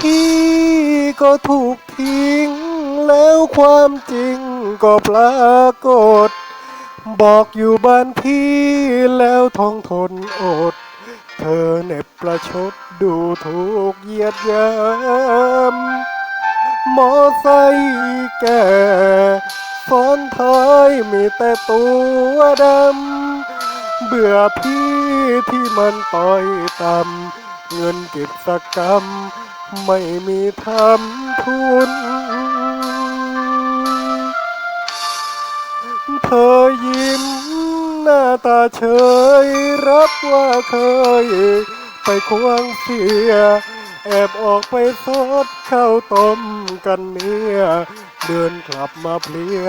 พี่ก็ถูกทิ้ง แล้วความจริงก็ปรากฏ บอกอยู่บ้านพี่แล้วท้องทนอด เธอเน็บประชดดูถูกเหยียดยามมอไซค์แก่ซ้อนท้ายมีแต่ตัวดำ เบื่อพี่ที่มันต่อยต่ำเงินเก็บสักรรม ไม่มีทำทุน เธอยิ้มหน้าตาเฉย รับว่าเคย ไปควงเสีย แอบออกไปซดข้าวต้มกันเนี่ยเดินกลับมาเพลีย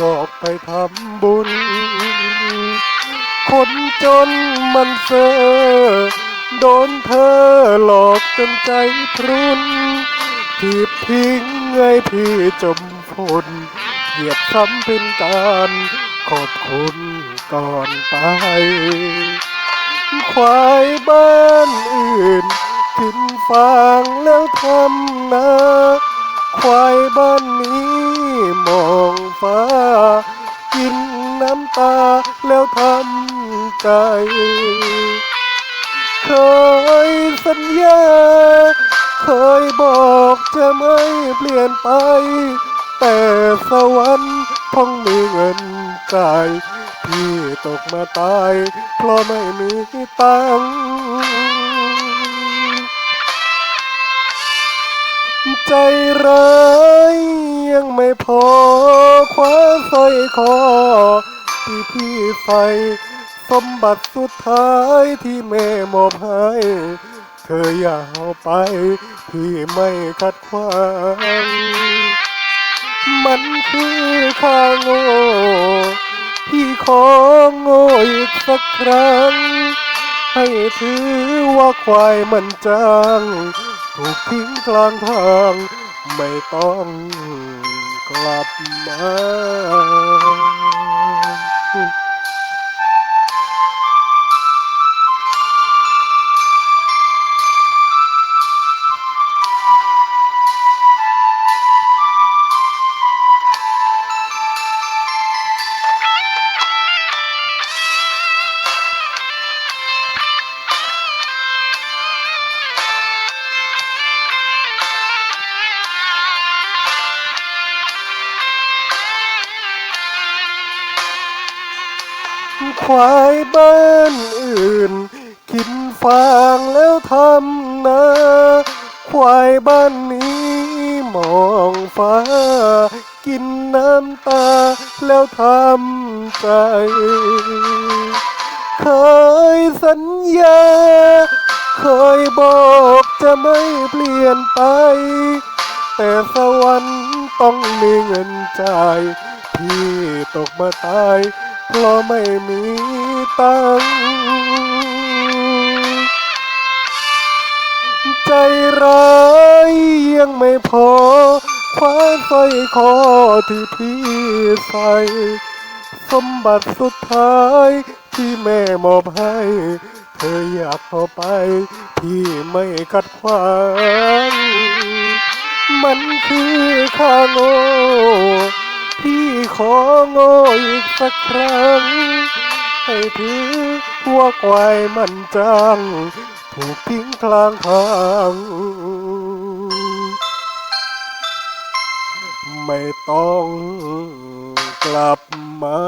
บอกไปทำบุญ คนจนมันเซอ โดนเธอหลอกจนใจพรุนทีบทิ้งให้พี่จมฝนเหยียบซ้ำเป็นการขอบคุณก่อนไป ควายบ้านอื่นกินฟางแล้วทำนาควายบ้านนี้มองฟ้า กินน้ำตาแล้วทำใจ เคยสัญญา เคยบอกจะไม่เปลี่ยนไป แต่สวรรค์พ้องมีเงินจ่ายพี่ตกมาตาย เพราะไม่มีตังค์ใจร้ายยังไม่พอคว้าสร้อยคอที่พี่ใส่ สมบัติสุดท้ายที่แม่มอบให้เธออย่าเอาไปพี่ไม่ขัดขวางมันคือข้าโง่พี่ของโง่อีกสักครั้ง ให้ถือว่าควายมันจังถูกทิ้งกลางทาง ไม่ต้องกลับมา ควายบ้านอื่น กินฟางแล้วทำนาควายบ้านนี้มองฟ้า กินน้ำตาแล้วทำใจ เคยสัญญา เคยบอกจะไม่เปลี่ยนไป แต่สวรรค์ต้องมีเงินจ่ายพี่ตกมาตาย เพราะไม่มีตังค์ใจร้ายยังไม่พอ คว้าสร้อยคอที่พี่ใส่สมบัติสุดท้ายที่แม่มอบให้ เธออยากเอาไปพี่ไม่ขัดขวางมันคือข้าโง่ พี่ขอโง่อีกสักครั้ง ให้ถือหัวควายมันจัง ถูกทิ้งกลางทางไม่ต้องกลับมา